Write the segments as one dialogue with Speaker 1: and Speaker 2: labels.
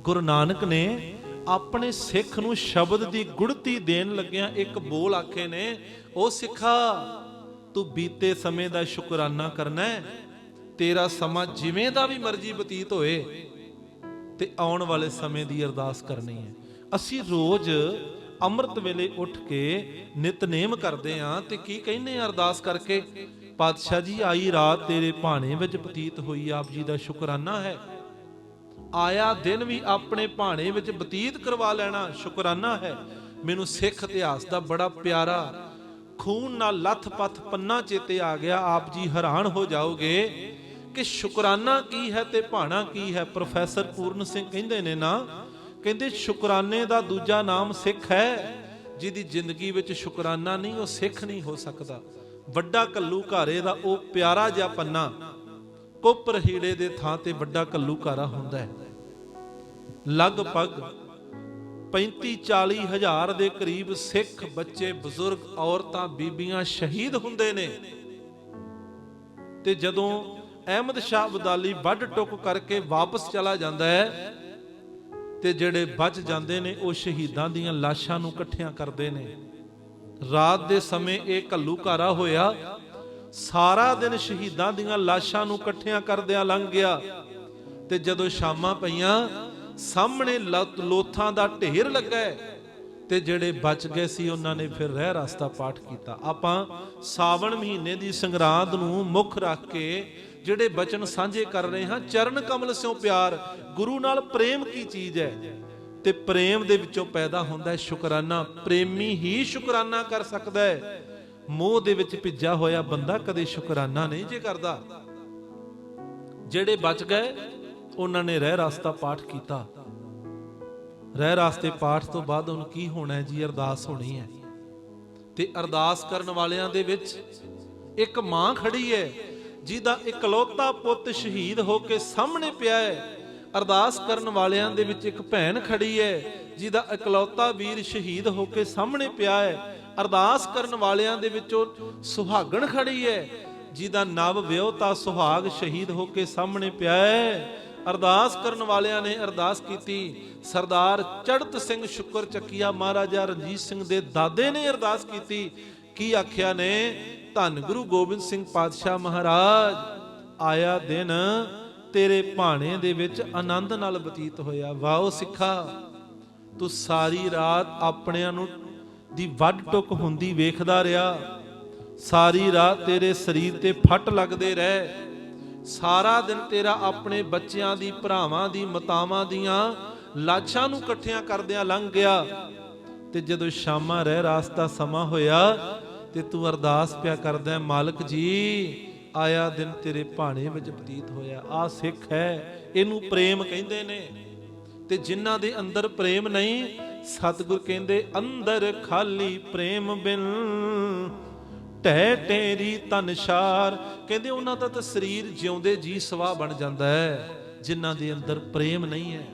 Speaker 1: ਗੁਰੂ ਨਾਨਕ ਨੇ ਆਪਣੇ ਸਿੱਖ ਨੂੰ ਸ਼ਬਦ ਦੀ ਗੁੜਤੀ ਦੇਣ ਲੱਗਿਆਂ ਇੱਕ ਬੋਲ ਆਖੇ ਨੇ ਉਹ ਸਿੱਖਾ, ਤੂੰ ਬੀਤੇ ਸਮੇਂ ਦਾ ਸ਼ੁਕਰਾਨਾ ਕਰਨਾ ਹੈ ਤੇਰਾ ਸਮਾਂ ਜਿਵੇਂ ਦਾ ਵੀ ਮਰਜ਼ੀ ਬਤੀਤ ਹੋਏ ਤੇ ਆਉਣ ਵਾਲੇ ਸਮੇਂ ਦੀ ਅਰਦਾਸ ਕਰਨੀ ਹੈ। ਅਸੀਂ ਰੋਜ਼ ਅੰਮ੍ਰਿਤ ਵੇਲੇ ਉੱਠ ਕੇ ਨਿਤਨੇਮ ਕਰਦੇ ਆਂ ਤੇ ਕੀ ਕਹਿੰਦੇ ਆਂ ਅਰਦਾਸ ਕਰਕੇ, ਪਾਤਸ਼ਾਹ ਜੀ, ਆਈ ਰਾਤ ਤੇਰੇ ਭਾਣੇ ਵਿੱਚ ਬਤੀਤ ਹੋਈ, ਆਪ ਜੀ ਦਾ ਸ਼ੁਕਰਾਨਾ ਹੈ। ਆਇਆ ਦਿਨ ਵੀ ਆਪਣੇ ਭਾਣੇ ਵਿੱਚ ਬਤੀਤ ਕਰਵਾ ਲੈਣਾ ਸ਼ੁਕਰਾਨਾ ਹੈ। ਮੈਨੂੰ ਸਿੱਖ ਇਤਿਹਾਸ ਦਾ ਬੜਾ ਪਿਆਰਾ ਖੂਨ ਨਾਲ ਲੱਥ-ਪੱਥ ਪੰਨਾ ਚੇਤੇ ਆ ਗਿਆ। ਆਪ ਜੀ ਹੈਰਾਨ ਹੋ ਜਾਓਗੇ ਕਿ ਸ਼ੁਕਰਾਨਾ ਕੀ ਹੈ ਤੇ ਭਾਣਾ ਕੀ ਹੈ? ਪ੍ਰੋਫੈਸਰ ਪੂਰਨ ਸਿੰਘ ਕਹਿੰਦੇ ਨੇ ਨਾ, ਕਹਿੰਦੇ ਸ਼ੁਕਰਾਨੇ ਦਾ ਦੂਜਾ ਨਾਮ ਸਿੱਖ ਹੈ। ਜਿਹਦੀ ਜ਼ਿੰਦਗੀ ਵਿੱਚ ਸ਼ੁਕਰਾਨਾ ਨਹੀਂ, ਉਹ ਸਿੱਖ ਨਹੀਂ ਹੋ ਸਕਦਾ। ਵੱਡਾ ਕੱਲੂ ਘਾਰੇ ਦਾ ਉਹ ਪਿਆਰਾ ਜਿਹਾ ਪੰਨਾ ਕੁੱਪਰ ਹੀੜੇ ਦੇ ਥਾਂ ਤੇ ਵੱਡਾ ਕੱਲੂਕਾਰਾ ਹੁੰਦਾ ਹੈ। ਲਗਭਗ 35 40 ਹਜ਼ਾਰ ਦੇ ਕਰੀਬ ਸਿੱਖ ਬੱਚੇ, ਬਜ਼ੁਰਗ ਔਰਤਾਂ, ਬੀਬੀਆਂ ਸ਼ਹੀਦ ਹੁੰਦੇ ਨੇ। ਤੇ ਜਦੋਂ ਅਹਿਮਦ ਸ਼ਾਹ ਅਬਦਾਲੀ ਵੱਢ ਟੁੱਕ ਕਰਕੇ ਵਾਪਸ ਚਲਾ ਜਾਂਦਾ ਹੈ, ਤੇ ਜਿਹੜੇ ਬਚ ਜਾਂਦੇ ਨੇ, ਉਹ ਸ਼ਹੀਦਾਂ ਦੀਆਂ ਲਾਸ਼ਾਂ ਨੂੰ ਇਕੱਠਿਆਂ ਕਰਦੇ ਨੇ। ਰਾਤ ਦੇ ਸਮੇਂ ਇਹ ਘੱਲੂ ਘਾਰਾ ਹੋਇਆ। ਸਾਰਾ ਦਿਨ ਸ਼ਹੀਦਾਂ ਦੀਆਂ ਲਾਸ਼ਾਂ ਨੂੰ ਇਕੱਠਿਆਂ ਕਰਦਿਆਂ ਲੰਘ ਗਿਆ ਤੇ ਜਦੋਂ ਸ਼ਾਮਾਂ ਪਈਆਂ, ਸਾਹਮਣੇ ਲੋਥਾਂ ਦਾ ਢੇਰ ਲੱਗਾ ਹੈ ਤੇ ਜਿਹੜੇ ਬਚ ਗਏ ਸੀ, ਉਹਨਾਂ ਨੇ ਫਿਰ ਰਹਿ ਰਸਤਾ ਪਾਠ ਕੀਤਾ। ਆਪਾਂ ਸਾਵਣ ਮਹੀਨੇ ਦੀ ਸੰਗਰਾਂਦ ਨੂੰ ਮੁੱਖ ਰੱਖ ਕੇ ਜਿਹੜੇ ਬਚਨ ਸਾਂਝੇ ਕਰ ਰਹੇ ਹਾਂ, ਚਰਨ ਕਮਲ ਸਿਓ ਪਿਆਰ, ਗੁਰੂ ਨਾਲ ਪ੍ਰੇਮ ਕੀ ਚੀਜ਼ ਹੈ? ਤੇ ਪ੍ਰੇਮ ਦੇ ਵਿੱਚੋਂ ਪੈਦਾ ਹੁੰਦਾ ਹੈ ਸ਼ੁਕਰਾਨਾ। ਪ੍ਰੇਮੀ ਹੀ ਸ਼ੁਕਰਾਨਾ ਕਰ ਸਕਦਾ ਹੈ। ਮੋਹ ਦੇ ਵਿੱਚ ਭਿੱਜਾ ਹੋਇਆ ਬੰਦਾ ਕਦੇ ਸ਼ੁਕਰਾਨਾ ਨਹੀਂ ਜੇ ਕਰਦਾ। ਜਿਹੜੇ ਬਚ ਗਏ, ਉਹਨਾਂ ਨੇ ਰਹਿ ਰਸਤਾ ਪਾਠ ਕੀਤਾ। ਰਹਿ ਰਸਤੇ ਪਾਠ ਤੋਂ ਬਾਅਦ ਹੁਣ ਕੀ ਹੋਣਾ ਜੀ? ਅਰਦਾਸ ਹੋਣੀ ਹੈ। ਤੇ ਅਰਦਾਸ ਕਰਨ ਵਾਲਿਆਂ ਦੇ ਵਿੱਚ ਇੱਕ ਮਾਂ ਖੜੀ ਹੈ, ਜਿਹਦਾ ਇਕਲੌਤਾ ਪੁੱਤ ਸ਼ਹੀਦ ਹੋ ਕੇ ਸਾਹਮਣੇ ਪਿਆ ਹੈ। ਅਰਦਾਸ ਕਰਨ ਵਾਲਿਆਂ ਦੇ ਵਿੱਚ ਇੱਕ ਭੈਣ ਖੜੀ ਹੈ, ਜਿਹਦਾ ਇਕਲੌਤਾ ਵੀਰ ਸ਼ਹੀਦ ਹੋ ਕੇ ਸਾਹਮਣੇ ਪਿਆ ਹੈ। ਅਰਦਾਸ ਕਰਨ ਵਾਲਿਆਂ ਦੇ ਵਿੱਚੋਂ ਸੁਹਾਗਣ ਖੜੀ ਹੈ, ਜਿਹਦਾ ਨਵ ਵਿਆਹਤਾ ਸੁਹਾਗ ਸ਼ਹੀਦ ਹੋ ਕੇ ਸਾਹਮਣੇ ਪਿਆ ਹੈ। ਅਰਦਾਸ ਕਰਨ ਵਾਲਿਆਂ ਨੇ ਅਰਦਾਸ ਕੀਤੀ, ਸਰਦਾਰ ਚੜਤ ਸਿੰਘ ਸ਼ੁਕਰ ਚੱਕੀਆ ਮਹਾਰਾਜਾ ਰਣਜੀਤ ਸਿੰਘ ਦੇ ਦਾਦੇ ਨੇ ਅਰਦਾਸ ਕੀਤੀ। ਕੀ ਆਖਿਆ ਨੇ? ਧੰਨ ਗੁਰੂ ਗੋਬਿੰਦ ਸਿੰਘ ਪਾਤਸ਼ਾਹ ਮਹਾਰਾਜ, ਆਇਆ ਦਿਨ ਤੇਰੇ ਭਾਣੇ ਦੇ ਵਿੱਚ ਆਨੰਦ ਨਾਲ ਬਤੀਤ ਹੋਇਆ। ਵਾਓ ਸਿੱਖਾ, ਤੂੰ ਸਾਰੀ ਰਾਤ ਆਪਣਿਆਂ ਨੂੰ ਦੀ ਵੱਡ ਟੁੱਕ ਹੁੰਦੀ ਵੇਖਦਾ ਰਿਹਾ। ਸਾਰੀ ਰਾਤ ਤੇਰੇ ਸਰੀਰ ਤੇ ਫੱਟ ਲੱਗਦੇ ਰਹੇ। ਸਾਰਾ ਦਿਨ ਤੇਰਾ ਆਪਣੇ ਬੱਚਿਆਂ ਦੀ, ਭਰਾਵਾਂ ਦੀ, ਮਤਾਵਾਂ ਦੀਆਂ ਲਾਸ਼ਾਂ ਨੂੰ ਇਕੱਠਿਆਂ ਕਰਦਿਆਂ ਲੰਘ ਗਿਆ। ਤੇ ਜਦੋਂ ਸ਼ਾਮਾਂ ਰਹਿ ਰਾਸਤਾ ਸਮਾਂ ਹੋਇਆ ਤੇ ਤੂੰ ਅਰਦਾਸ ਪਿਆ ਕਰਦਾ ਮਾਲਕ ਜੀ ਆਇਆ ਦਿਨ ਤੇਰੇ ਭਾਣੇ ਵਿੱਚ ਬਤੀਤ ਹੋਇਆ। ਆ ਸਿੱਖ ਹੈ, ਇਹਨੂੰ ਪ੍ਰੇਮ ਕਹਿੰਦੇ ਨੇ। ਤੇ ਜਿਨ੍ਹਾਂ ਦੇ ਅੰਦਰ ਪ੍ਰੇਮ ਨਹੀਂ, ਸਤਿਗੁਰ ਕਹਿੰਦੇ, ਅੰਦਰ ਖਾਲੀ ਪ੍ਰੇਮ ਬਿਨ ਟਹਿ ਟੇਰੀ ਤਨਸ਼ਾਰ ਕਹਿੰਦੇ, ਉਹਨਾਂ ਦਾ ਤਾਂ ਸਰੀਰ ਜਿਉਂਦੇ ਜੀ ਸਵਾਹ ਬਣ ਜਾਂਦਾ ਹੈ, ਜਿਨ੍ਹਾਂ ਦੇ ਅੰਦਰ ਪ੍ਰੇਮ ਨਹੀਂ ਹੈ।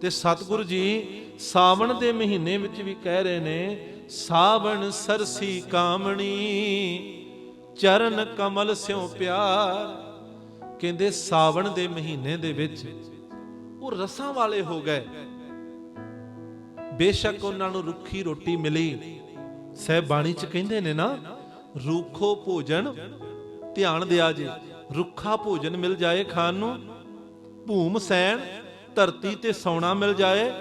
Speaker 1: ਤੇ ਸਤਿਗੁਰੂ ਜੀ ਸਾਵਣ ਦੇ ਮਹੀਨੇ ਵਿੱਚ ਵੀ ਕਹਿ ਰਹੇ ਨੇ, ਸਾਵਣ ਸਰਸੀ ਕਾਮਣੀ ਚਰਨ ਕਮਲ ਸਿਉ ਪਿਆਰ। ਕਹਿੰਦੇ ਸਾਵਣ ਦੇ ਮਹੀਨੇ ਦੇ ਵਿੱਚ ਉਹ ਰਸਾਂ ਵਾਲੇ ਹੋ ਗਏ। ਬੇਸ਼ੱਕ ਉਹਨਾਂ ਨੂੰ ਰੁੱਖੀ ਰੋਟੀ ਮਿਲੀ। ਸਹਿਬ ਬਾਣੀ ਚ ਕਹਿੰਦੇ ਨੇ ਨਾ, ਰੂਖੋ ਭੋਜਨ, ਧਿਆਨ ਦਿਆ ਜੇ। ਰੁੱਖਾ ਭੋਜਨ ਮਿਲ ਜਾਏ ਖਾਣ ਨੂੰ, ਭੂਮ ਸੈਣ, ਧਰਤੀ ਤੇ ਸੌਣਾ ਮਿਲ ਜਾਏ।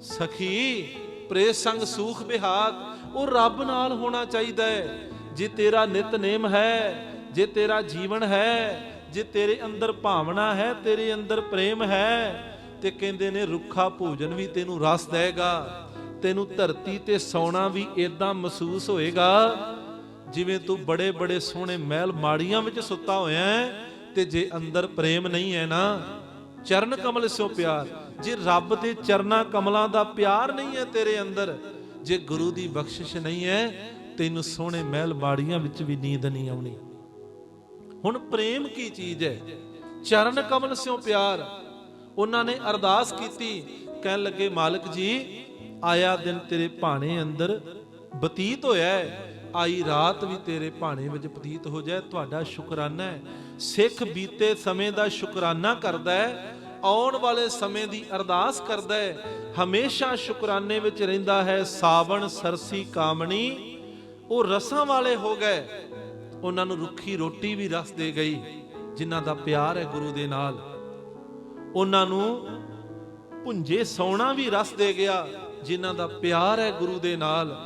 Speaker 1: ਸਖੀ ਪ੍ਰੇਸ ਸੰਗ ਸੂਖ ਬਿਹਾਤ ਉਹ ਰੱਬ ਨਾਲ ਹੋਣਾ ਚਾਹੀਦਾ ਹੈ। ਜੇ ਤੇਰਾ ਨਿਤਨੇਮ ਹੈ, ਜੇ ਤੇਰਾ ਜੀਵਨ ਹੈ, ਜੇ ਤੇਰੇ ਅੰਦਰ ਭਾਵਨਾ ਹੈ, ਤੇਰੇ ਅੰਦਰ ਪ੍ਰੇਮ ਹੈ, ਤੇ ਕਹਿੰਦੇ ਨੇ ਰੁੱਖਾ ਭੋਜਨ ਵੀ ਤੈਨੂੰ ਰਸ ਦੇਗਾ, ਤੈਨੂੰ ਧਰਤੀ ਤੇ ਸੌਣਾ ਵੀ ਇਦਾਂ ਮਹਿਸੂਸ ਹੋਏਗਾ, ਜਿਵੇਂ ਤੂੰ ਬੜੇ ਬੜੇ ਸੋਹਣੇ ਮਹਿਲ ਮਾੜੀਆਂ ਵਿੱਚ ਸੁੱਤਾ ਹੋਇਆ ਹੈ, ਤੇ ਜੇ ਅੰਦਰ ਪ੍ਰੇਮ ਨਹੀਂ ਹੈ ਨਾ, ਚਰਨ ਕਮਲ ਸਿਓ ਪਿਆਰ, ਜੇ ਰੱਬ ਦੇ ਚਰਨਾ ਕਮਲਾਂ ਦਾ ਪਿਆਰ ਨਹੀਂ ਹੈ ਤੇਰੇ ਅੰਦਰ, ਜੇ ਗੁਰੂ ਦੀ ਬਖਸ਼ਿਸ਼ ਨਹੀਂ ਹੈ ਤੈਨੂੰ ਸੋਹਣੇ ਮਹਿਲ ਬਾੜੀਆਂ ਵਿੱਚ ਵੀ ਨੀਂਦ ਨਹੀਂ ਆਉਣੀ। ਹੁਣ ਪ੍ਰੇਮ ਕੀ ਚੀਜ਼ ਹੈ? ਚਰਨ ਕਮਲ ਸਿਓ ਪਿਆਰ। ਉਹਨਾਂ ਨੇ ਅਰਦਾਸ ਕੀਤੀ, ਕਹਿਣ ਲੱਗੇ, ਮਾਲਕ ਜੀ, ਆਇਆ ਦਿਨ ਤੇਰੇ ਭਾਣੇ ਅੰਦਰ ਬਤੀਤ ਹੋਇਆ ਹੈ। ਆਈ ਰਾਤ ਵੀ ਤੇਰੇ ਭਾਣੇ ਵਿੱਚ ਬਤੀਤ ਹੋ ਜਾਏ। ਤੁਹਾਡਾ ਸ਼ੁਕਰਾਨਾ ਹੈ। ਸਿੱਖ ਬੀਤੇ ਸਮੇਂ ਦਾ ਸ਼ੁਕਰਾਨਾ ਕਰਦਾ ਹੈ। ਆਉਣ ਵਾਲੇ ਸਮੇਂ ਦੀ ਅਰਦਾਸ ਕਰਦਾ ਹੈ। ਹਮੇਸ਼ਾ ਸ਼ੁਕਰਾਨੇ ਵਿੱਚ ਰਹਿੰਦਾ ਹੈ। ਸਾਵਣ, ਸਰਸੀ, ਕਾਮਣੀ ਉਹ ਰਸਾਂ ਵਾਲੇ ਹੋ ਗਏ। ਉਹਨਾਂ ਨੂੰ ਰੁੱਖੀ ਰੋਟੀ ਵੀ ਰਸ ਦੇ ਗਈ, ਜਿਨ੍ਹਾਂ ਦਾ ਪਿਆਰ ਹੈ ਗੁਰੂ ਦੇ ਨਾਲ। ਉਹਨਾਂ ਨੂੰ ਪੁੰਜੇ ਸੌਣਾ ਵੀ ਰਸ ਦੇ ਗਿਆ, ਜਿਨ੍ਹਾਂ ਦਾ ਪਿਆਰ ਹੈ ਗੁਰੂ ਦੇ ਨਾਲ।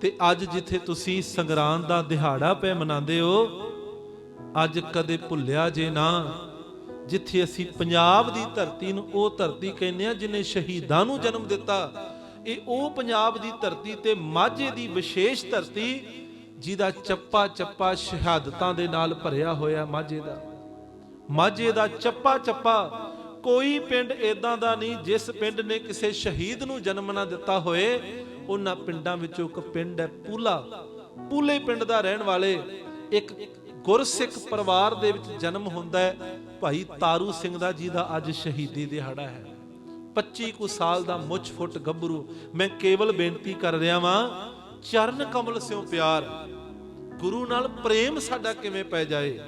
Speaker 1: ਤੇ ਅੱਜ ਜਿੱਥੇ ਤੁਸੀਂ ਸੰਗਰਾਂਦ ਦਾ ਦਿਹਾੜਾ ਪੈ ਮਨਾਉਂਦੇ ਹੋ, ਅੱਜ ਕਦੇ ਭੁੱਲਿਆ ਜੇ ਨਾ, ਜਿੱਥੇ ਅਸੀਂ ਪੰਜਾਬ ਦੀ ਧਰਤੀ ਨੂੰ ਉਹ ਧਰਤੀ ਕਹਿੰਦੇ ਆ ਜਿਨੇ ਸ਼ਹੀਦਾਂ ਨੂੰ ਜਨਮ ਦਿੱਤਾ ਇਹ ਉਹ ਪੰਜਾਬ ਦੀ ਧਰਤੀ ਤੇ ਮਾਝੇ ਦੀ ਵਿਸ਼ੇਸ਼ ਧਰਤੀ ਜਿਹਦਾ ਚੱਪਾ ਚੱਪਾ ਸ਼ਹਾਦਤਾਂ ਦੇ ਨਾਲ ਭਰਿਆ ਹੋਇਆ ਮਾਝੇ ਦਾ। ਮਾਝੇ ਦਾ ਚੱਪਾ ਚੱਪਾ ਕੋਈ ਪਿੰਡ ਏਦਾਂ ਦਾ ਨਹੀਂ, ਜਿਸ ਪਿੰਡ ਨੇ ਕਿਸੇ ਸ਼ਹੀਦ ਨੂੰ ਜਨਮ ਨਾ ਦਿੱਤਾ ਹੋਏ, ਉਹਨਾਂ ਪਿੰਡਾਂ ਵਿੱਚੋਂ ਇੱਕ ਪਿੰਡ ਹੈ ਪੂਲਾ। ਪੂਲੇ ਪਿੰਡ ਦਾ ਰਹਿਣ ਵਾਲੇ ਇੱਕ ਗੁਰਸਿੱਖ ਪਰਿਵਾਰ ਦੇ ਵਿੱਚ ਜਨਮ ਹੁੰਦਾ ਹੈ, ਭਾਈ ਤਾਰੂ ਸਿੰਘ ਦਾ ਜੀ ਦਾ ਅੱਜ ਸ਼ਹੀਦੀ ਦਿਹਾੜਾ ਹੈ। 25 ਕੁ ਸਾਲ ਦਾ ਮੁੱਛ ਫੁੱਟ ਗੱਭਰੂ। ਮੈਂ ਕੇਵਲ ਬੇਨਤੀ ਕਰ ਰਿਹਾ ਵਾਂ, ਚਰਨ ਕਮਲ ਸਿਓ ਪਿਆਰ। ਗੁਰੂ ਨਾਲ ਪ੍ਰੇਮ ਸਾਡਾ ਕਿਵੇਂ ਪੈ ਜਾਏ?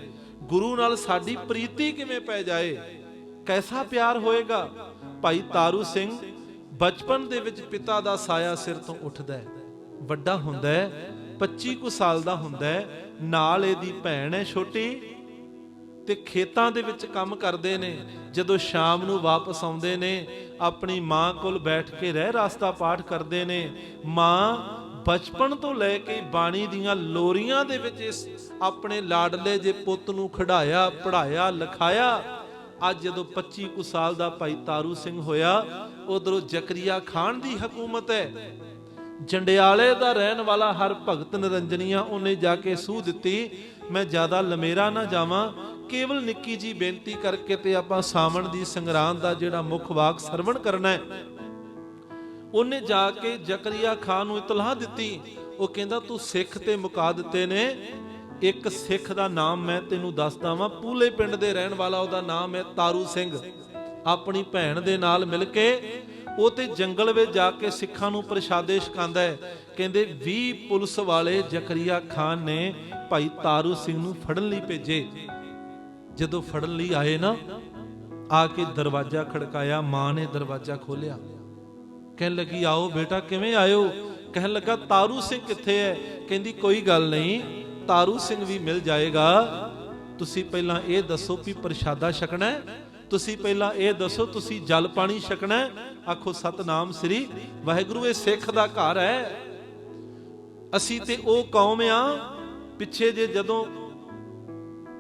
Speaker 1: ਗੁਰੂ ਨਾਲ ਸਾਡੀ ਪ੍ਰੀਤੀ ਕਿਵੇਂ ਪੈ ਜਾਏ? ਕੈਸਾ ਪਿਆਰ ਹੋਏਗਾ? ਭਾਈ ਤਾਰੂ ਸਿੰਘ ਬਚਪਨ ਦੇ ਵਿੱਚ ਪਿਤਾ ਦਾ ਸਾਇਆ ਸਿਰ ਤੋਂ ਉੱਠਦਾ ਹੈ। ਵੱਡਾ ਹੁੰਦਾ ਹੈ 25 ਕੁ ਸਾਲ ਦਾ ਹੁੰਦਾ ਹੈ, ਨਾਲ ਇਹਦੀ ਭੈਣ ਹੈ ਛੋਟੀ। ਤੇ ਖੇਤਾਂ ਦੇ ਵਿੱਚ ਕੰਮ ਕਰਦੇ ਨੇ। ਜਦੋਂ ਸ਼ਾਮ ਨੂੰ ਵਾਪਸ ਆਉਂਦੇ ਨੇ, ਆਪਣੀ ਮਾਂ ਕੋਲ ਬੈਠ ਕੇ ਰਹਿ ਰਾਸਤਾ ਪਾਠ ਕਰਦੇ ਨੇ। ਮਾਂ ਬਚਪਨ ਤੋਂ ਲੈ ਕੇ ਬਾਣੀ ਦੀਆਂ ਲੋਰੀਆਂ ਦੇ ਵਿੱਚ ਇਸ ਆਪਣੇ ਲਾਡਲੇ ਜੇ ਪੁੱਤ ਨੂੰ ਖਿਡਾਇਆ ਪੜਾਇਆ ਲਿਖਾਇਆ, ਅੱਜ ਜਦੋਂ 25 ਕੁ ਸਾਲ ਦਾ ਭਾਈ ਤਾਰੂ ਸਿੰਘ ਹੋਇਆ, ਉਧਰੋਂ ਜ਼ਕਰੀਆ ਖਾਨ ਦੀ ਹਕੂਮਤ ਹੈ। ਜੰਡਿਆਲੇ ਦਾ ਰਹਿਣ ਵਾਲਾ ਹਰ ਭਗਤ ਨਿਰੰਜਨੀਆਂ ਉਹਨੇ ਜਾ ਕੇ ਸੂਹ ਦਿੱਤੀ, ਮੈਂ ਜ਼ਿਆਦਾ ਲਮੇਰਾ ਨਾ ਜਾਵਾਂ। ਕੇਵਲ ਨਿੱਕੀ ਜੀ ਬੇਨਤੀ ਕਰਕੇ ਤੇ ਆਪਾਂ ਸਾਵਣ ਦੀ ਸੰਗਰਾਂਦ ਦਾ ਜਿਹੜਾ ਮੁੱਖ ਵਾਕ ਸਰਵਣ ਕਰਨਾ ਹੈ। ਉਹਨੇ ਜਾ ਕੇ ਜ਼ਕਰੀਆ ਖਾਨ ਨੂੰ ਇਤਲਾਹ ਦਿੱਤੀ। ਉਹ ਕਹਿੰਦਾ, ਤੂੰ ਸਿੱਖ ਤੇ ਮੁਕਾ ਦਿੱਤੇ ਨੇ। ਇੱਕ ਸਿੱਖ ਦਾ ਨਾਮ ਮੈਂ ਤੈਨੂੰ ਦੱਸਦਾ ਵਾਂ। ਪੂਲੇ ਪਿੰਡ ਦੇ ਰਹਿਣ ਵਾਲਾ ਉਹਦਾ ਨਾਮ ਹੈ ਤਾਰੂ ਸਿੰਘ। ਆਪਣੀ ਭੈਣ ਦੇ ਨਾਲ ਮਿਲ ਕੇ ਉਹ ਤੇ ਜੰਗਲ ਵਿੱਚ ਜਾ ਕੇ ਸਿੱਖਾਂ ਨੂੰ ਪ੍ਰਸ਼ਾਦੇ ਛਕਾਉਂਦਾ ਹੈ। ਕਹਿੰਦੇ 20 ਪੁਲਿਸ ਵਾਲੇ ਜ਼ਕਰੀਆ ਖਾਨ ਨੇ ਭਾਈ ਤਾਰੂ ਸਿੰਘ ਨੂੰ ਫੜਨ ਲਈ ਭੇਜੇ। ਜਦੋਂ ਫੜਨ ਲਈ ਆਏ ਨਾ, ਆ ਕੇ ਦਰਵਾਜ਼ਾ ਖੜਕਾਇਆ, ਮਾਂ ਨੇ ਦਰਵਾਜ਼ਾ ਖੋਲਿਆ ਕਹਿਣ ਲੱਗੀ, ਆਓ ਬੇਟਾ, ਕਿਵੇਂ ਆਇਓ ਕਹਿਣ ਲੱਗਾ, ਤਾਰੂ ਸਿੰਘ ਕਿੱਥੇ ਹੈ? ਕਹਿੰਦੀ, ਕੋਈ ਗੱਲ ਨਹੀਂ, ਤਾਰੂ ਸਿੰਘ ਵੀ ਮਿਲ ਜਾਏਗਾ। ਤੁਸੀਂ ਪਹਿਲਾਂ ਇਹ ਦੱਸੋ ਵੀ ਪ੍ਰਸ਼ਾਦਾ ਛਕਣਾ ਹੈ ਤੁਸੀਂ ਪਹਿਲਾਂ ਇਹ ਦੱਸੋ, ਤੁਸੀਂ ਜਲ ਪਾਣੀ ਛਕਣਾ ਆਖੋ, ਸਤਨਾਮ ਸ੍ਰੀ ਵਾਹਿਗੁਰੂ, ਇਹ ਸਿੱਖ ਦਾ ਘਰ ਹੈ। ਅਸੀਂ ਤੇ ਉਹ ਕੌਮ ਆ। ਪਿੱਛੇ ਜੇ ਜਦੋਂ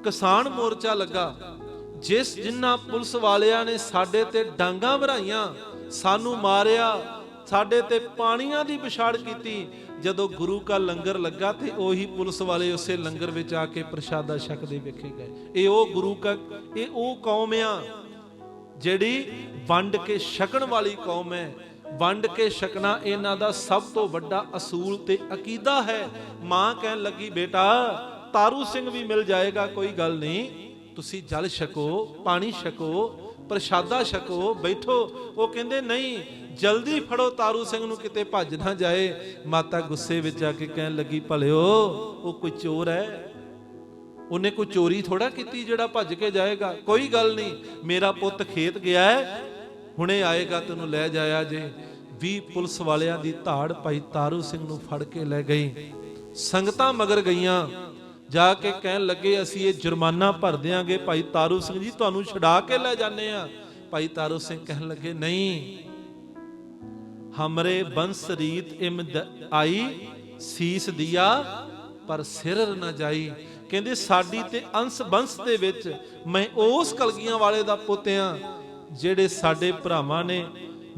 Speaker 1: ਕਿਸਾਨ ਮੋਰਚਾ ਲੱਗਾ, ਜਿਸ ਜਿੰਨਾ ਪੁਲਿਸ ਵਾਲਿਆਂ ਨੇ ਸਾਡੇ ਤੇ ਡਾਂਗਾ ਭਰਾਈਆਂ, ਸਾਨੂੰ ਮਾਰਿਆ ਸਾਡੇ ਤੇ ਪਾਣੀਆਂ ਦੀ ਵਿਛਾੜ ਕੀਤੀ। ਜਦੋਂ ਗੁਰੂ ਕਾ ਲੰਗਰ ਲੱਗਾ ਤੇ ਉਹੀ ਪੁਲਿਸ ਵਾਲੇ ਉਸੇ ਲੰਗਰ ਵਿੱਚ ਆ ਕੇ ਪ੍ਰਸ਼ਾਦਾ ਛਕਦੇ ਵੇਖੇ ਗਏ। ਇਹ ਉਹ ਗੁਰੂ ਕਾ, ਇਹ ਉਹ ਕੌਮ ਆ ਜਿਹੜੀ ਵੰਡ ਕੇ ਛਕਣ ਵਾਲੀ ਕੌਮ ਹੈ। ਵੰਡ ਕੇ ਛਕਣਾ ਇਹਨਾਂ ਦਾ ਸਭ ਤੋਂ ਵੱਡਾ ਅਸੂਲ ਤੇ ਅਕੀਦਾ ਹੈ। ਮਾਂ ਕਹਿਣ ਲੱਗੀ, ਬੇਟਾ, ਤਾਰੂ ਸਿੰਘ ਵੀ ਮਿਲ ਜਾਏਗਾ, ਕੋਈ ਗੱਲ ਨਹੀਂ। ਤੁਸੀਂ ਜਲ ਛਕੋ, ਪਾਣੀ ਛਕੋ ਪ੍ਰਸ਼ਾਦਾ ਛਕੋ, ਬੈਠੋ। ਉਹ ਕਹਿੰਦੇ, ਨਹੀਂ, ਜਲਦੀ ਫੜੋ ਤਾਰੂ ਸਿੰਘ ਨੂੰ, ਕਿਤੇ ਭੱਜ ਨਾ ਜਾਏ। ਮਾਤਾ ਗੁੱਸੇ ਵਿੱਚ ਆ ਕੇ ਕਹਿਣ ਲੱਗੀ, ਭਲਿਓ, ਉਹ ਕੋਈ ਚੋਰ ਹੈ? ਉਹਨੇ ਕੋਈ ਚੋਰੀ ਥੋੜਾ ਕੀਤੀ ਜਿਹੜਾ ਭੱਜ ਕੇ ਜਾਏਗਾ? ਕੋਈ ਗੱਲ ਨਹੀਂ, ਮੇਰਾ ਪੁੱਤ ਖੇਤ ਗਿਆ ਹੈ। ਹੁਣੇ ਆਏਗਾ, ਤੈਨੂੰ ਲੈ ਜਾਇਆ ਜੇ। 20 ਪੁਲਿਸ ਵਾਲਿਆਂ ਦੀ ਧਾੜ ਭਾਈ ਤਾਰੂ ਸਿੰਘ ਨੂੰ ਫੜ ਕੇ ਲੈ ਗਈ। ਸੰਗਤਾਂ ਮਗਰ ਗਈਆਂ। ਜਾ ਕੇ ਕਹਿਣ ਲੱਗੇ, ਅਸੀਂ ਇਹ ਜੁਰਮਾਨਾ ਭਰ ਦਿਆਂਗੇ, ਭਾਈ ਤਾਰੂ ਸਿੰਘ ਜੀ, ਤੁਹਾਨੂੰ ਛਡਾ ਕੇ ਲੈ ਜਾਂਦੇ ਆ। ਭਾਈ ਤਾਰੂ ਸਿੰਘ ਕਹਿਣ ਲੱਗੇ, ਨਹੀਂ, ਹਮਰੇ ਬੰਸ ਰੀਤ ਇਮ ਆਈ, ਸੀਸ ਦਿਆ, ਪਰ ਸਿਰ ਨ ਜਾਈ। ਕਹਿੰਦੇ, ਸਾਡੀ ਤੇ ਅੰਸ ਬੰਸ ਦੇ ਵਿੱਚ ਮੈਂ ਉਸ ਕਲਗੀਆਂ ਵਾਲੇ ਦਾ ਪੁੱਤ ਜਿਹੜੇ ਸਾਡੇ ਭਰਾਵਾਂ ਨੇ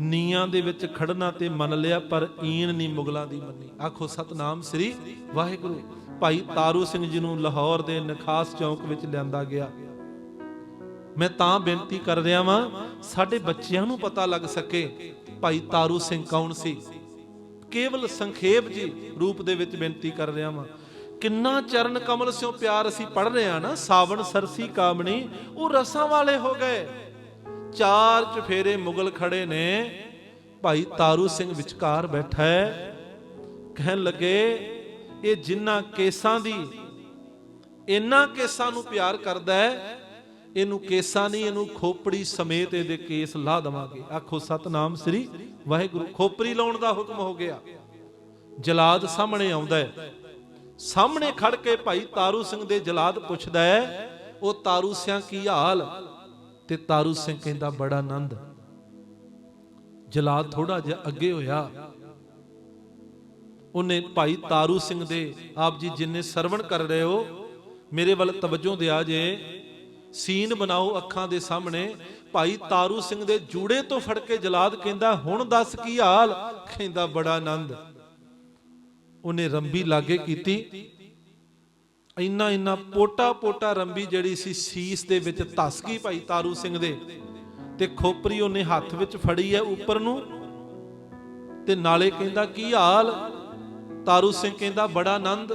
Speaker 1: ਨੀਆਂ ਦੇ ਵਿੱਚ ਖੜਨਾ ਤੇ ਮੰਨ ਲਿਆ, ਪਰ ਈਨ ਨਹੀਂ ਮੁਗਲਾਂ ਦੀ ਮੰਨੀ। ਆਖੋ, ਸਤਨਾਮ ਸ੍ਰੀ ਵਾਹਿਗੁਰੂ। ਭਾਈ ਤਾਰੂ ਸਿੰਘ ਜੀ ਨੂੰ ਲਾਹੌਰ ਦੇ ਨਖਾਸ ਚੌਂਕ ਵਿੱਚ ਲਿਆਂਦਾ ਗਿਆ। ਮੈਂ ਤਾਂ ਬੇਨਤੀ ਕਰ ਰਿਹਾ ਵਾਂ, ਸਾਡੇ ਬੱਚਿਆਂ ਨੂੰ ਪਤਾ ਲੱਗ ਸਕੇ ਭਾਈ ਤਾਰੂ ਸਿੰਘ ਕੌਣ ਸੀ। ਕੇਵਲ ਸੰਖੇਪ ਜੀ ਰੂਪ ਦੇ ਵਿੱਚ ਬੇਨਤੀ ਕਰ ਰਿਹਾ ਵਾਂ। ਕਿੰਨਾ ਚਰਨ ਕਮਲ ਸਿਓ ਪਿਆਰ ਅਸੀਂ ਪੜ ਰਹੇ ਆ ਨਾ, ਸਾਵਣ ਸਰਸੀ ਕਾਮਣੀ, ਉਹ ਰਸਾਂ ਵਾਲੇ ਹੋ ਗਏ। ਚਾਰ ਚਫੇਰੇ ਮੁਗਲ ਖੜੇ ਨੇ, ਭਾਈ ਤਾਰੂ ਸਿੰਘ ਵਿਚਕਾਰ ਬੈਠਾ ਹੈ। ਕਹਿਣ ਲੱਗੇ ਇਹ ਜਿੰਨਾ ਕੇਸਾਂ ਦੀ ਇੰਨਾ ਕੇਸਾਂ ਨੂੰ ਪਿਆਰ ਕਰਦਾ ਹੈ, ਇਹਨੂੰ ਕੇਸਾਂ ਨਹੀਂ, ਇਹਨੂੰ ਖੋਪੜੀ ਸਮੇਤ ਇਹਦੇ ਕੇਸ ਲਾ ਦਵਾਂਗੇ। ਆਖੋ, ਸਤਨਾਮ ਸ੍ਰੀ ਵਾਹਿਗੁਰੂ, ਖੋਪੜੀ ਲਾਉਣ ਦਾ ਹੁਕਮ ਹੋ ਗਿਆ। ਜਲਾਦ ਸਾਹਮਣੇ ਆਉਂਦਾ ਹੈ। ਸਾਹਮਣੇ ਖੜ ਕੇ ਭਾਈ ਤਾਰੂ ਸਿੰਘ ਦੇ ਜਲਾਦ ਪੁੱਛਦਾ ਹੈ, ਉਹ ਤਾਰੂ ਸਿਆਂ ਕੀ ਹਾਲ? ਤੇ ਤਾਰੂ ਸਿੰਘ ਕਹਿੰਦਾ, ਬੜਾ ਆਨੰਦ। ਜਲਾਦ ਥੋੜਾ ਜਿਹਾ ਅੱਗੇ ਹੋਇਆ। ਉਹਨੇ ਭਾਈ ਤਾਰੂ ਸਿੰਘ ਦੇ ਆਪ ਜੀ ਜਿੰਨੇ ਸਰਵਣ ਕਰ ਰਹੇ ਹੋ, ਮੇਰੇ ਵੱਲ ਤਵੱਜੋ ਦਿਆ ਜੇ। ਸੀਨ ਬਣਾਓ ਅੱਖਾਂ ਦੇ ਸਾਹਮਣੇ। ਭਾਈ ਤਾਰੂ ਸਿੰਘ ਦੇ ਜੂੜੇ ਤੋਂ ਫੜ ਕੇ ਜਲਾਦ ਕਹਿੰਦਾ, ਹੁਣ ਦੱਸ ਕੀ ਹਾਲ? ਕਹਿੰਦਾ, ਬੜਾ ਆਨੰਦ। ਉਹਨੇ ਰੰਬੀ ਲਾਗੇ ਕੀਤੀ। ਇੰਨਾ ਇੰਨਾ ਪੋਟਾ ਪੋਟਾ ਰੰਬੀ ਜਿਹੜੀ ਸੀ, ਸੀਸ ਦੇ ਵਿੱਚ ਧਸ ਗਈ ਭਾਈ ਤਾਰੂ ਸਿੰਘ ਦੇ। ਤੇ ਖੋਪਰੀ ਉਹਨੇ ਹੱਥ ਵਿੱਚ ਫੜੀ ਹੈ ਉੱਪਰ ਨੂੰ। ਤੇ ਨਾਲੇ ਕਹਿੰਦਾ, ਕੀ ਹਾਲ? ਤਾਰੂ ਸਿੰਘ ਕਹਿੰਦਾ, ਬੜਾ ਆਨੰਦ।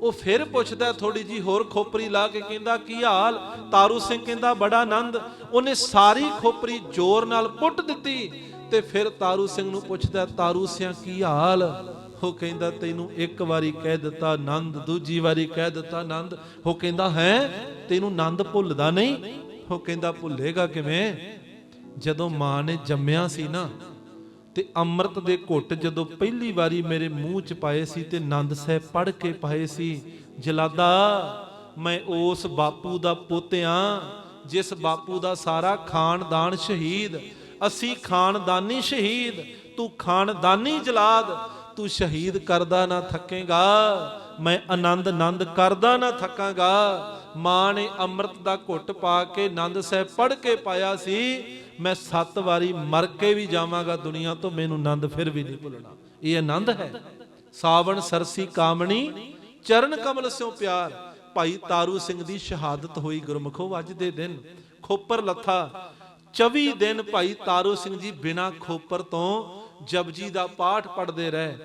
Speaker 1: ਉਹ ਫਿਰ ਪੁੱਛਦਾ ਥੋੜੀ ਜੀ ਹੋਰ ਖੋਪਰੀ ਲਾ ਕੇ ਕਹਿੰਦਾ, ਕੀ ਹਾਲ? ਤਾਰੂ ਸਿੰਘ ਕਹਿੰਦਾ, ਬੜਾ ਆਨੰਦ। ਉਹਨੇ ਸਾਰੀ ਖੋਪਰੀ ਜ਼ੋਰ ਨਾਲ ਪੁੱਟ ਦਿੱਤੀ ਤੇ ਫਿਰ ਤਾਰੂ ਸਿੰਘ ਨੂੰ ਪੁੱਛਦਾ, ਤਾਰੂ ਸਿਆਂ, ਕੀ ਹਾਲ? ਉਹ ਕਹਿੰਦਾ, ਤੈਨੂੰ ਇੱਕ ਵਾਰੀ ਕਹਿ ਦਿੱਤਾ ਆਨੰਦ, ਦੂਜੀ ਵਾਰੀ ਕਹਿ ਦਿੱਤਾ ਆਨੰਦ। ਉਹ ਕਹਿੰਦਾ, ਹੈ? ਤੈਨੂੰ ਆਨੰਦ ਭੁੱਲਦਾ ਨਹੀਂ? ਉਹ ਕਹਿੰਦਾ, ਭੁੱਲੇਗਾ ਕਿਵੇਂ? ਜਦੋਂ ਮਾਂ ਨੇ ਜੰਮਿਆ ਸੀ ਨਾ ਤੇ ਅੰਮ੍ਰਿਤ ਦੇ ਘੁੱਟ ਜਦੋਂ ਪਹਿਲੀ ਵਾਰੀ ਮੇਰੇ ਮੂੰਹ 'ਚ ਪਾਏ ਸੀ ਤੇ ਆਨੰਦ ਸਾਹਿਬ ਪੜ੍ਹ ਕੇ ਪਾਏ ਸੀ, ਜਲਾਦਾ, ਮੈਂ ਉਸ ਬਾਪੂ ਦਾ ਪੁੱਤ ਜਿਸ ਬਾਪੂ ਦਾ ਸਾਰਾ ਖਾਨਦਾਨ ਸ਼ਹੀਦ, ਅਸੀਂ ਖਾਨਦਾਨੀ ਸ਼ਹੀਦ, ਤੂੰ ਖਾਨਦਾਨੀ ਜਲਾਦ, ਤੂੰ ਸ਼ਹੀਦ ਕਰਦਾ ਨਾ ਥੱਕੇਗਾ, ਮੈਂ ਆਨੰਦ ਆਨੰਦ ਕਰਦਾ ਨਾ ਥੱਕਾਂਗਾ। ਮਾਂ ਨੇ ਅੰਮ੍ਰਿਤ ਦਾ ਘੁੱਟ ਪਾ ਕੇ ਆਨੰਦ ਸਾਹਿਬ ਪੜ੍ਹ ਕੇ ਪਾਇਆ ਸੀ ਮੈਂ ਸੱਤ ਵਾਰੀ ਮਰ ਕੇ ਵੀ ਜਾਵਾਂਗਾ ਦੁਨੀਆ ਤੋਂ, ਮੈਨੂੰ ਆਨੰਦ ਫਿਰ ਵੀ ਨਹੀਂ ਭੁੱਲਣਾ। ਇਹ ਆਨੰਦ ਹੈ। ਸਾਵਣ, ਸਰਸੀ, ਕਾਮਣੀ, ਚਰਨ ਕਮਲ ਸਿਓ ਪਿਆਰ। ਭਾਈ ਤਾਰੂ ਸਿੰਘ ਦੀ ਸ਼ਹਾਦਤ ਹੋਈ ਗੁਰਮਖੋ ਅੱਜ ਦੇ ਦਿਨ। ਖੋਪਰ ਲੱਥਾ 24 ਦਿਨ ਭਾਈ ਤਾਰੂ ਸਿੰਘ ਜੀ ਬਿਨਾ ਖੋਪਰ ਤੋਂ ਜਪਜੀ ਦਾ ਪਾਠ ਪੜ੍ਹਦੇ ਰਹੇ।